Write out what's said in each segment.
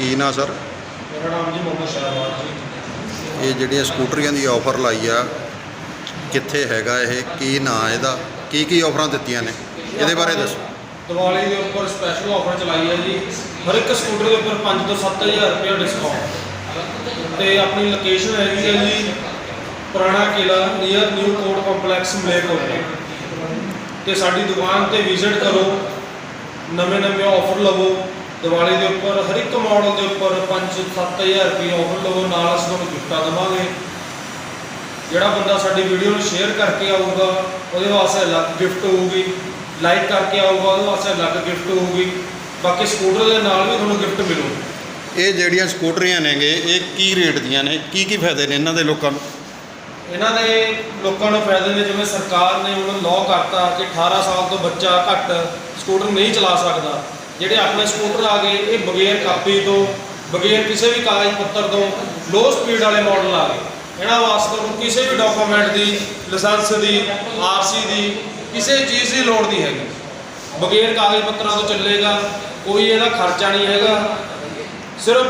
ਕੀ ਨਾਂ ਸਰ? ਮੇਰਾ ਨਾਮ ਜੀ ਮੁਹੰਮਦ ਸ਼ਾਹਬਾਜ਼ ਜੀ। ਇਹ ਜਿਹੜੀਆਂ ਸਕੂਟਰੀਆਂ ਦੀ ਆਫਰ ਲਾਈ ਆ ਕਿੱਥੇ ਹੈਗਾ ਇਹ ਕੀ ਨਾਂ ਇਹਦਾ ਕੀ ਕੀ ਆਫਰਾਂ ਦਿੱਤੀਆਂ ਨੇ? ਇਹਦੇ ਬਾਰੇ ਦੱਸੋ। ਦੀਵਾਲੀ ਦੇ ਉੱਪਰ ਸਪੈਸ਼ਲ ਆਫਰ ਚਲਾਈ ਹੈ ਜੀ। ਹਰ ਇੱਕ ਸਕੂਟਰ ਦੇ ਉੱਪਰ 5 ਤੋਂ 7000 ਰੁਪਏ ਡਿਸਕਾਊਂਟ ਤੇ ਆਪਣੀ ਲੋਕੇਸ਼ਨ ਹੈਗੀ ਹੈ ਜੀ ਪੁਰਾਣਾ ਕਿਲਾ near new court complex Malerkotla ਤੇ। ਸਾਡੀ ਦੁਕਾਨ ਤੇ ਵਿਜ਼ਿਟ ਕਰੋ ਨਵੇਂ ਨਵੇਂ ਆਫਰ ਲਵੋ। ਦੀਵਾਲੀ ਦੇ ਉੱਪਰ ਹਰ ਇੱਕ ਮਾਡਲ ਦੇ ਉੱਪਰ 5-7000 ਰੁਪਏ ਆਫਰ ਲਵੋ ਨਾਲ ਅਸੀਂ ਤੁਹਾਨੂੰ ਗਿਫਟਾਂ ਦੇਵਾਂਗੇ। ਜਿਹੜਾ ਬੰਦਾ ਸਾਡੀ ਵੀਡੀਓ ਨੂੰ ਸ਼ੇਅਰ ਕਰਕੇ ਆਊਗਾ ਉਹਦੇ ਵਾਸਤੇ ਅਲੱਗ ਗਿਫਟ ਹੋਊਗੀ। ਲਾਈਕ ਕਰਕੇ ਆਊਗਾ ਉਹਦੇ ਵਾਸਤੇ ਅਲੱਗ ਗਿਫਟ ਹੋਊਗੀ। ਬਾਕੀ ਸਕੂਟਰ ਦੇ ਨਾਲ ਵੀ ਤੁਹਾਨੂੰ ਗਿਫਟ ਮਿਲੂ ਇਹ ਜਿਹੜੀਆਂ ਸਕੂਟਰੀਆਂ ਨੇਗੇ ਇਹ ਕੀ ਰੇਟ ਦੀਆਂ ਨੇ? ਕੀ ਕੀ ਫਾਇਦੇ ਨੇ ਇਹਨਾਂ ਦੇ ਲੋਕਾਂ ਨੂੰ? ਇਹਨਾਂ ਦੇ ਲੋਕਾਂ ਨੂੰ ਫਾਇਦੇ ਨੇ ਜਿਵੇਂ ਸਰਕਾਰ ਨੇ ਹੁਣ ਲਾਅ ਕਰਤਾ ਕਿ 18 ਸਾਲ ਤੋਂ ਬੱਚਾ ਘੱਟ ਸਕੂਟਰ ਨਹੀਂ ਚਲਾ ਸਕਦਾ। ਜਿਹੜੇ ਆਪਣੇ ਸਕੂਟਰ ਆ ਗਏ, ਇਹ ਬਗੈਰ ਕਾਪੀ ਤੋਂ, ਬਗੈਰ ਕਿਸੇ ਵੀ ਕਾਗਜ਼ ਪੱਤਰ ਤੋਂ ਲੋ ਸਪੀਡ ਵਾਲੇ ਮਾਡਲ ਆ ਗਏ। ਇਹਨਾਂ ਵਾਸਤੇ ਤੁਹਾਨੂੰ ਕਿਸੇ ਵੀ ਡਾਕੂਮੈਂਟ ਦੀ ਲਾਇਸੈਂਸ ਦੀ ਆਰਸੀ ਦੀ, ਕਿਸੇ ਚੀਜ਼ ਦੀ ਲੋੜ ਨਹੀਂ ਹੈਗੀ। ਬਗੈਰ ਕਾਗਜ਼ ਪੱਤਰਾਂ ਤੋਂ ਚੱਲੇਗਾ, ਕੋਈ ਇਹਦਾ ਖਰਚਾ ਨਹੀਂ ਹੈਗਾ। ਸਿਰਫ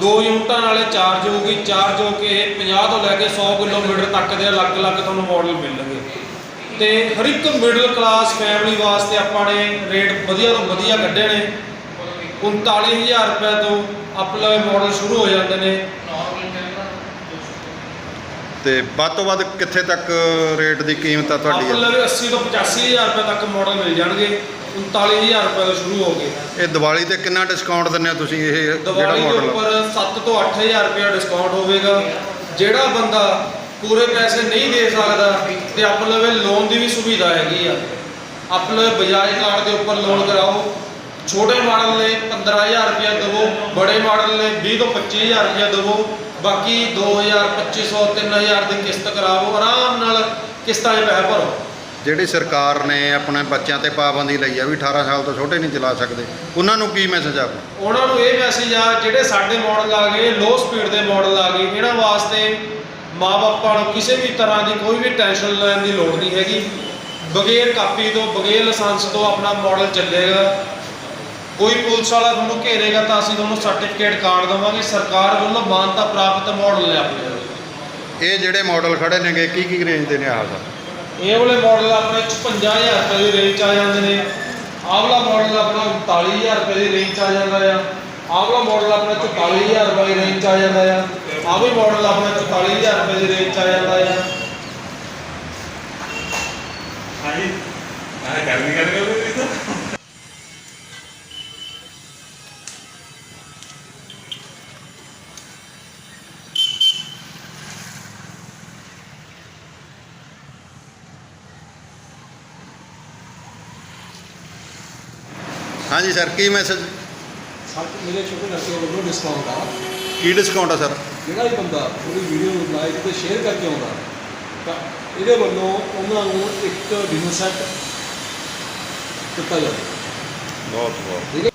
ਦੋ ਯੂਨਿਟਾਂ ਨਾਲੇ ਚਾਰਜ ਹੋਊਗੀ ਚਾਰਜ ਹੋ ਕੇ ਇਹ 50 ਤੋਂ ਲੈ ਕੇ 100 ਕਿਲੋਮੀਟਰ ਤੱਕ ਦੇ ਅਲੱਗ-ਅਲੱਗ ਤੁਹਾਨੂੰ ਮਾਡਲ ਮਿਲਣਗੇ। ਤੇ ਹਰ ਇੱਕ ਮਿਡਲ ਕਲਾਸ ਫੈਮਿਲੀ ਵਾਸਤੇ ਆਪਾਂ ਨੇ ਰੇਟ ਵਧੀਆ ਤੋਂ ਵਧੀਆ ਕੱਢੇ ਨੇ। 39000 ਰੁਪਏ ਤੋਂ ਅਪਲੇ ਮਾਡਲ ਸ਼ੁਰੂ ਹੋ ਜਾਂਦੇ ਨੇ। ਤੇ ਵੱਧ ਤੋਂ ਵੱਧ ਕਿੱਥੇ ਤੱਕ ਰੇਟ ਦੀ ਕੀਮਤ ਆ ਤੁਹਾਡੀ? ਅਪਲੇ 80 ਤੋਂ 85000 ਰੁਪਏ ਤੱਕ ਮਾਡਲ ਮਿਲ ਜਾਣਗੇ। 39000 ਰੁਪਏ ਤੋਂ ਸ਼ੁਰੂ ਹੋ ਗਏ। ਇਹ ਦੀਵਾਲੀ ਤੇ ਕਿੰਨਾ ਡਿਸਕਾਊਂਟ ਦਿੰਦੇ ਹੋ ਤੁਸੀਂ ਇਹ ਜਿਹੜਾ ਮਾਡਲ ਉੱਪਰ 7 ਤੋਂ 8000 ਰੁਪਏ ਡਿਸਕਾਊਂਟ ਹੋਵੇਗਾ। ਜਿਹੜਾ ਬੰਦਾ ਪੂਰੇ ਪੈਸੇ ਨਹੀਂ ਦੇ ਸਕਦਾ ਤੇ ਆਪਣੇ ਲਵੇ ਲੋਨ ਦੀ ਵੀ ਸੁਵਿਧਾ ਹੈਗੀ ਆ। ਆਪਣੇ ਬਜਾਜ ਕਾਰਡ ਦੇ ਉੱਪਰ ਲੋਨ ਕਰਾਓ। ਛੋਟੇ ਮਾਡਲ ਲਈ 15000 ਰੁਪਏ ਦੇਵੋ ਬੜੇ ਮਾਡਲ ਲਈ 20 ਤੋਂ 25000 ਰੁਪਏ ਦੇਵੋ ਬਾਕੀ 2000 2500 3000 ਦੀ ਕਿਸ਼ਤ ਕਰਾਓ ਆਰਾਮ ਨਾਲ ਕਿਸ਼ਤਾਂ 'ਚ ਪੈਸੇ ਭਰੋ। ਜਿਹੜੀ ਸਰਕਾਰ ਨੇ ਆਪਣੇ ਬੱਚਿਆਂ ਤੇ ਪਾਬੰਦੀ ਲਈ ਆ ਵੀ 18 ਸਾਲ ਤੋਂ ਛੋਟੇ ਨਹੀਂ ਚਲਾ ਸਕਦੇ ਉਹਨਾਂ ਨੂੰ ਕੀ ਮੈਸੇਜ ਆ? ਉਹਨਾਂ ਨੂੰ ਇਹ ਮੈਸੇਜ ਆ ਜਿਹੜੇ ਸਾਡੇ ਮਾਡਲ ਆ ਗਏ ਲੋ ਸਪੀਡ ਦੇ ਮਾਡਲ ਆ ਗਏ ਇਹਨਾਂ ਵਾਸਤੇ ਮਾਪਿਆਂ ਨੂੰ ਕਿਸੇ ਵੀ ਤਰ੍ਹਾਂ ਦੀ ਕੋਈ ਵੀ ਟੈਨਸ਼ਨ ਲੈਣ ਦੀ ਲੋੜ ਨਹੀਂ ਹੈਗੀ। ਬਗੈਰ ਕਾਪੀ ਤੋਂ ਬਗੈਰ ਲਾਇਸੈਂਸ ਤੋਂ ਆਪਣਾ ਮਾਡਲ ਚੱਲੇਗਾ। ਕੋਈ ਪੁਲਿਸ ਵਾਲਾ ਤੁਹਾਨੂੰ ਘੇਰੇਗਾ ਤਾਂ ਅਸੀਂ ਤੁਹਾਨੂੰ ਸਰਟੀਫਿਕੇਟ ਕਾਰਡ ਦੇਵਾਂਗੇ। ਸਰਕਾਰ ਵੱਲੋਂ ਮਾਨਤਾ ਪ੍ਰਾਪਤ ਮਾਡਲ ਨੇ ਆਪਣੇ ਇਹ ਜਿਹੜੇ ਮਾਡਲ ਖੜੇ ਨੇਗੇ ਕੀ ਕੀ ਰੇਂਜ ਦੇ ਨੇ ਆਹ? ਸਰ ਇਹ ਵਾਲੇ ਮਾਡਲ ਆਪਣੇ 55000 ਰੁਪਏ ਦੀ ਰੇਂਜ 'ਚ ਆ ਜਾਂਦੇ ਨੇ। ਆਹ ਵਾਲਾ ਮਾਡਲ ਆਪਣਾ 39000 ਰੁਪਏ ਦੀ ਰੇਂਜ 'ਚ ਆ ਜਾਂਦਾ ਆ। ਆਹ ਵਾਲਾ ਮਾਡਲ ਆਪਣਾ 44000 ਰੁਪਏ ਦੀ ਰੇਂਜ 'ਚ ਆ ਜਾਂਦਾ ਆ। ਆਹ ਵੀ ਮਾਡਲ ਆਪਣਾ 44000 ਰੁਪਏ ਦੀ ਰੇਂਜ 'ਚ ਆ ਜਾਂਦਾ ਆ ਹਾਂਜੀ। ਆਹ ਗਰਮੀ ਕਰ ਗਏ ਤੁਸੀਂ ਤਾਂ ਹਾਂਜੀ ਸਰ ਕੀ ਮੈਸੇਜ ਸਾਡੇ ਮੇਰੇ ਛੋਟੇ ਲੜਕੇ ਵੱਲੋਂ ਡਿਸਕਾਊਂਟ ਆ। ਕੀ ਡਿਸਕਾਊਂਟ ਆ ਸਰ? ਜਿਹੜਾ ਵੀ ਬੰਦਾ ਉਹਦੀ ਵੀਡੀਓ ਨੂੰ ਲਾਈਕ ਤੇ ਸ਼ੇਅਰ ਕਰਕੇ ਆਉਂਦਾ ਤਾਂ ਇਹਦੇ ਵੱਲੋਂ ਉਹਨਾਂ ਨੂੰ ਇੱਕ ਡਿਨਰ ਸੈੱਟ ਦਿੱਤਾ ਜਾਵੇ ਬਹੁਤ ਬਹੁਤ।